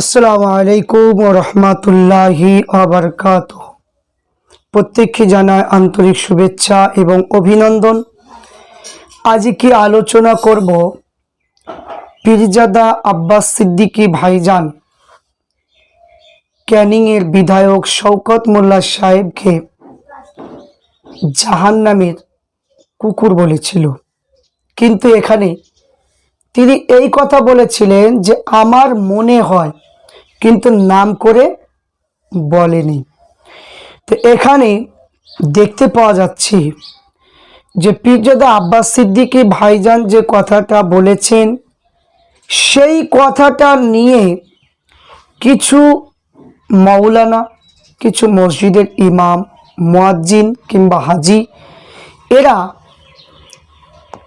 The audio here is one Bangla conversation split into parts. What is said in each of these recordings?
আসসালামু আলাইকুম রহমতুল্লাহি আবরকাত প্রত্যেককে জানায় আন্তরিক শুভেচ্ছা এবং অভিনন্দন। আজ কি আলোচনা করব পীরজাদা আব্বাস সিদ্দিকী ভাইজান, ক্যানিংয়ের বিধায়ক শওকত মোল্লা সাহেবকে জাহান নামের কুকুর বলেছিল। কিন্তু এখানে তিনি এই কথা বলেছিলেন যে, আমার মনে হয় কিন্তু নাম করে বলেনি। তো এখানে দেখতে পাওয়া যাচ্ছে যে পীরজাদা আব্বাস সিদ্দিকী ভাইজান যে কথাটা বলেছেন, সেই কথাটা নিয়ে কিছু মৌলানা কিছু মসজিদের ইমাম, মোয়াজ্জিন কিংবা হাজি, এরা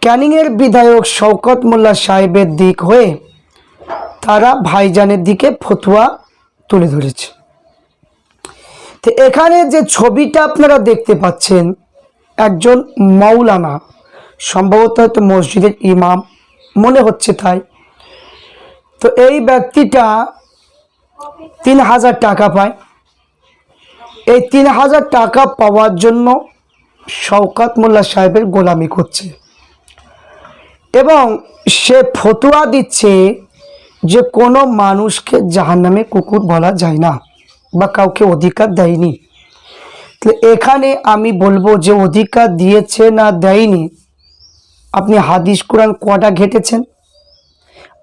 ক্যানিংয়ের বিধায়ক শওকত মোল্লা সাহেবের দিক হয়ে তারা ভাইজানের দিকে ফতুয়া তুলে ধরেছে। তো এখানে যে ছবিটা আপনারা দেখতে পাচ্ছেন, একজন মৌলানা সম্ভবত হয়তো মসজিদের ইমাম, মনে হচ্ছে তাই। তো এই ব্যক্তিটা তিন হাজার টাকা পায়। এই তিন হাজার টাকা পাওয়ার জন্য শওকাত মোল্লা সাহেবের গোলামি করছে। এবং সে ফতুয়া দিচ্ছে যে কোনো মানুষকে জাহান্নামে কুকুর বলা যায় না বা কাউকে অধিকার দেয়নি। তো এখানে আমি বলব যে অধিকার দিয়েছে না দেয়নি, আপনি হাদিস কোরআন কটা ঘেটেছেন?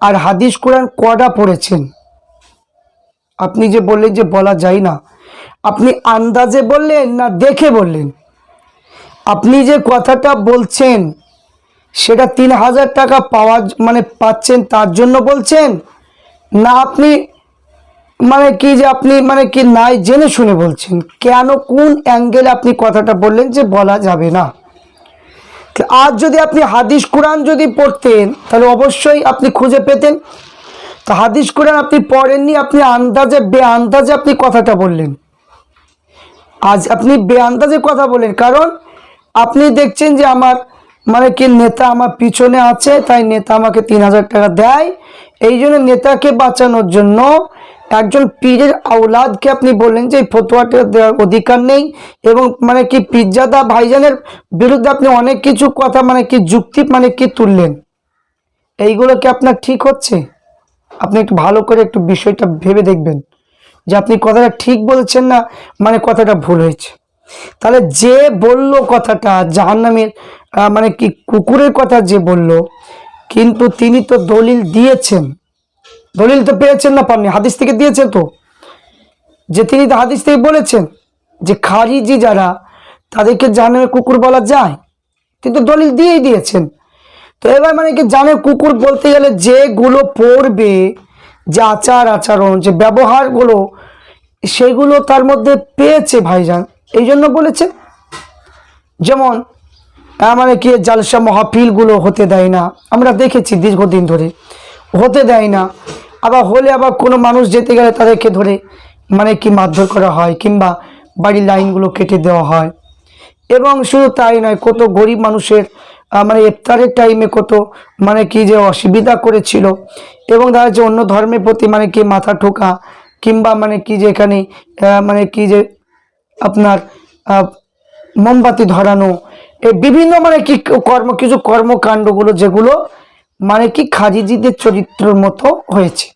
আর হাদিস কোরআন কটা পড়েছেন? আপনি যে বললেন যে বলা যায় না, আপনি আন্দাজে বললেন না দেখে বললেন? আপনি যে কথাটা বলছেন সেটা তিন হাজার টাকা পাওয়া মানে পাচ্ছেন তার জন্য বলছেন? না, আপনি মানে কি যে আপনি মানে কি নাই জেনে শুনে বলছেন? কেন, কোন অ্যাঙ্গেলে আপনি কথাটা বললেন যে বলা যাবে না? আজ যদি আপনি হাদিস কোরআন যদি পড়তেন, তাহলে অবশ্যই আপনি খুঁজে পেতেন। তো হাদিস কোরআন আপনি পড়েননি, আপনি আন্দাজে বে আন্দাজে আপনি কথাটা বললেন। আজ আপনি বে আন্দাজে কথা বলেন কারণ আপনি দেখছেন যে আমার মানে কি নেতা আমার পিছনে আছে, তাই নেতা আমাকে তিন হাজার টাকা দেয়। এই জন্য নেতাকে বাঁচানোর জন্য একজন পীরের আওলাদকে আপনি বললেন যে এই ফতোয়াটা দেওয়ার অধিকার নেই এবং মানে কি পিজ্জাদা ভাইজানের বিরুদ্ধে আপনি অনেক কিছু কথা মানে কি যুক্তি মানে কি তুললেন। এইগুলো কি আপনার ঠিক হচ্ছে? আপনি একটু ভালো করে একটু বিষয়টা ভেবে দেখবেন যে আপনি কথাটা ঠিক বলছেন না মানে কথাটা ভুল হয়েছে। তাহলে যে বলল কথাটা জাহান্নামের মানে কি কুকুরের কথা যে বলল, কিন্তু তিনি তো দলিল দিয়েছেন। দলিল তো পেয়েছেন না পাননি, হাদিস থেকে দিয়েছেন তো। যে তিনি তো হাদিস থেকে বলেছেন যে খারিজি যারা, তাদেরকে জাহান্নামের কুকুর বলা যায়। কিন্তু দলিল দিয়েই দিয়েছেন। তো এবার মানে কি জানে কুকুর বলতে গেলে যেগুলো পড়বে, যে আচার আচরণ, যে ব্যবহারগুলো, সেগুলো তার মধ্যে পেয়েছে ভাইজান। এই জন্য বলেছে। যেমন মানে কি জালসা মহাফিলগুলো হতে দেয় না? আমরা দেখেছি দীর্ঘদিন ধরে। হতে দেয় না। আবার হলে আবার কোনো মানুষ যেতে গেলে তাদেরকে ধরে মানে কি মারধর করা হয় কিংবা বাড়ির লাইনগুলো কেটে দেওয়া হয়। এবং শুধু তাই নয়, কত গরিব মানুষের মানে ইফতারের টাইমে কত মানে কি যে অসুবিধা করেছিল। এবং দেখা যাচ্ছে অন্য ধর্মের প্রতি মানে কি মাথা ঠোকা কিংবা মানে কি যে এখানে মানে কি যে আপনার মোমবাতি ধরানো এই বিভিন্ন মানে কি কর্ম, কিছু কর্মকাণ্ডগুলো যেগুলো মানে কি খাজিজিদের চরিত্রের মতো হয়েছে।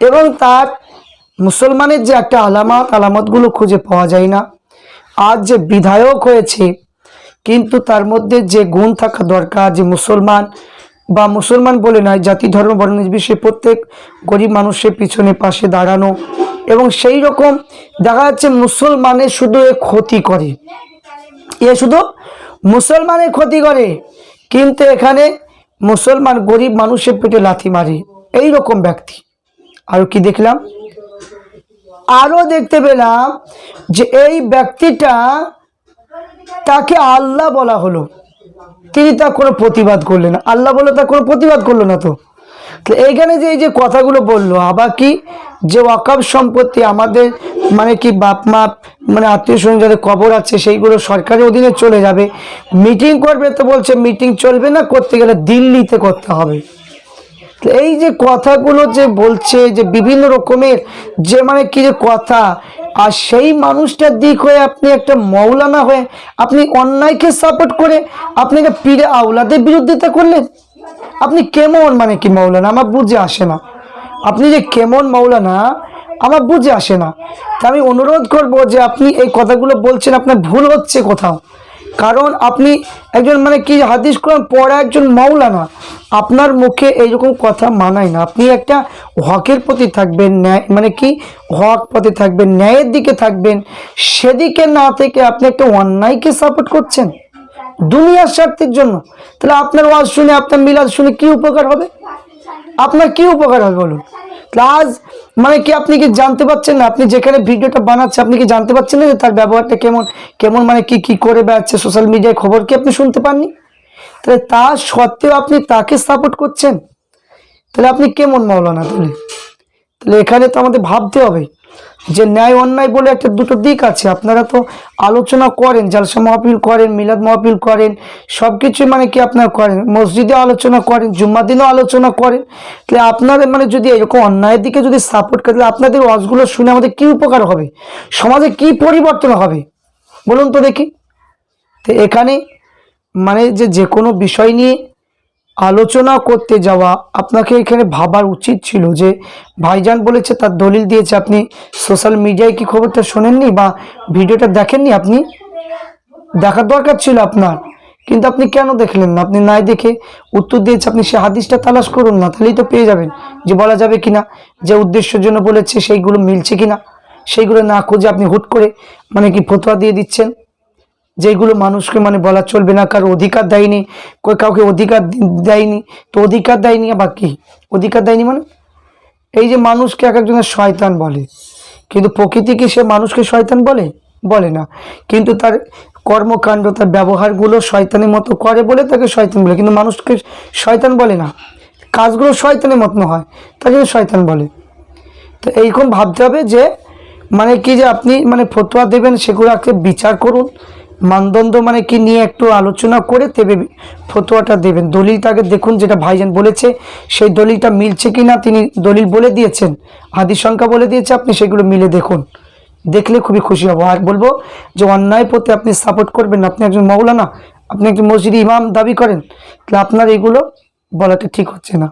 এবং তার মুসলমানের যে একটা আলামত, আলামতগুলো খুঁজে পাওয়া যায় না। আজ যে বিধায়ক হয়েছে, কিন্তু তার মধ্যে যে গুণ থাকা দরকার, যে মুসলমান বা মুসলমান বলে নয়, জাতি, ধর্ম, বর্ণ নির্বিশেষে প্রত্যেক গরিব মানুষের পিছনে পাশে দাঁড়ানো এবং সেই রকম দেখা যাচ্ছে মুসলমানের শুধু এ ক্ষতি করে। এ শুধু মুসলমানের ক্ষতি করে। কিন্তু এখানে মুসলমান গরিব মানুষের পেটে লাথি মারে। এই রকম ব্যক্তি। আর কি দেখলাম? আরও দেখতে পেলাম যে এই ব্যক্তিটা তাকে আল্লাহ বলা হলো। তিনি তা কোনো প্রতিবাদ করলেন আল্লাহ বলে তার কোনো প্রতিবাদ করল না তো তো? এইখানে যে এই যে কথাগুলো বলল, আবার কি? যে ওয়াকাব সম্পত্তি আমাদের মানে কি বাপ মা মানে আত্মীয় স্বজন যাদের কবর আছে, সেইগুলো সরকারের অধীনে চলে যাবে। মিটিং করবে তো বলছে মিটিং চলবে না, করতে গেলে দিল্লিতে করতে হবে। এই যে কথাগুলো যে বলছে, যে বিভিন্ন রকমের যে মানে কি যে কথা, আর সেই মানুষটার দিক হয়ে আপনি একটা মৌলানা হয়ে, আপনি অন্যায়কে সাপোর্ট করে, আপনি একটা পীরে আওলাদের বিরোধিতা করলেন? আপনি কেমন মানে কি মৌলানা আমার বুঝে আসে না। আপনি যে কেমন মৌলানা আমার বুঝে আসে না। তা আমি অনুরোধ করব যে আপনি এই কথাগুলো বলছেন, আপনার ভুল হচ্ছে কোথাও। কারণ আপনি একজন মানে কি হাদিস কোরআন পড়া একজন মৌলানা আপনার মুখে এইরকম কথা মানায় না। আপনি একটা হকের প্রতি থাকবেন, ন্যায় মানে কি হক পথে থাকবেন, ন্যায়ের দিকে থাকবেন। সেদিকে না থেকে আপনি একটা অন্যায়কে সাপোর্ট করছেন। দুনিয়ার স্বার্থের জন্য। তাহলে আপনার ওয়াজ শুনে, আপনার মিলাদ শুনে কি উপকার হবে? আপনার কি উপকার হবে বলুন? আজ মানে কি আপনি কি জানতে পারছেন না? আপনি যেখানে ভিডিওটা বানাচ্ছে আপনি কি জানতে পারছেন না যে তার ব্যবহারটা কেমন কেমন মানে কি কি করে বেড়াচ্ছে? সোশ্যাল মিডিয়ায় খবর কি আপনি শুনতে পাননি? তাহলে তা সত্ত্বেও আপনি তাকে সাপোর্ট করছেন? তাহলে আপনি কেমন মাওলানা তাহলে? তাহলে এখানে তো আমাদের ভাবতে হবে। যে ন্যায় অন্যায় বলে একটা দুটো দিক আছে। আপনারা তো আলোচনা করেন, জালসা মহাপিল করেন, মিলাদ মহাপিল করেন সব কিছু মানে কি আপনারা করেন? মসজিদে আলোচনা করেন জুম্মা দিনও আলোচনা করেন। তাহলে আপনাদের মানে যদি এরকম অন্যায়ের দিকে যদি সাপোর্ট করে তাহলে আপনাদের ওয়াজগুলো শুনে আমাদের কি উপকার হবে? সমাজে কি পরিবর্তন হবে? বলুন তো দেখি। তো এখানে মানে যে যে কোনো বিষয় নিয়ে আলোচনা করতে যাওয়া আপনাকে এখানে ভাবার উচিত ছিল যে ভাইজান বলেছে তার দলিল দিয়েছে। আপনি সোশ্যাল মিডিয়ায় কি খবরটা শোনেননি বা ভিডিওটা দেখেননি আপনি? দেখার দরকার ছিল আপনার। কিন্তু আপনি কেন দেখলেন না? আপনি নাই দেখে উত্তর দিয়েছে। আপনি সে হাদিসটা তালাশ করুন না, তাহলেই তো পেয়ে যাবেন যে বলা যাবে কিনা, যে উদ্দেশ্যের জন্য বলেছে সেইগুলো মিলছে কিনা, সেইগুলো না খুঁজে আপনি হুট করে মানে কি ফতোয়া দিয়ে দিচ্ছেন? যেগুলো মানুষকে মানে বলা চলবে না, কারও অধিকার দেয়নি কাউকে অধিকার দেয়নি, তো অধিকার দেয়নি আবার কি? অধিকার দেয়নি মানে? এই যে মানুষকে এক একজনের শয়তান বলে, কিন্তু প্রকৃতি কি সে মানুষকে শয়তান বলে? বলে না। কিন্তু তার কর্মকাণ্ড, তার ব্যবহারগুলো শয়তানের মতো করে বলে তাকে শয়তান বলে, কিন্তু মানুষকে শয়তান বলে না। কাজগুলো শয়তানের মতন হয় তার জন্য শয়তান বলে। তো এইরকম ভাবতে হবে যে মানে কি যে আপনি মানে ফতোয়া দেবেন সেগুলো আগে বিচার করুন মানদণ্ড মানে কি নিয়ে একটু আলোচনা করে তবে ফতোয়াটা দেবেন। দলিলটাকে দেখুন, যেটা ভাইজান বলেছে, সেই দলিলটা মিলছে কি না তিনি দলিল বলে দিয়েছেন, হাদিস সংখ্যা বলে দিয়েছে, আপনি সেগুলো মিলে দেখুন। দেখলে খুবই খুশি হব। আর বলব যে অন্যায় পথে আপনি সাপোর্ট করবেন আপনি একজন মৌলানা, আপনি একজন মসজিদ ইমাম দাবি করেন, তাহলে আপনার এগুলো বলাটা ঠিক হচ্ছে না।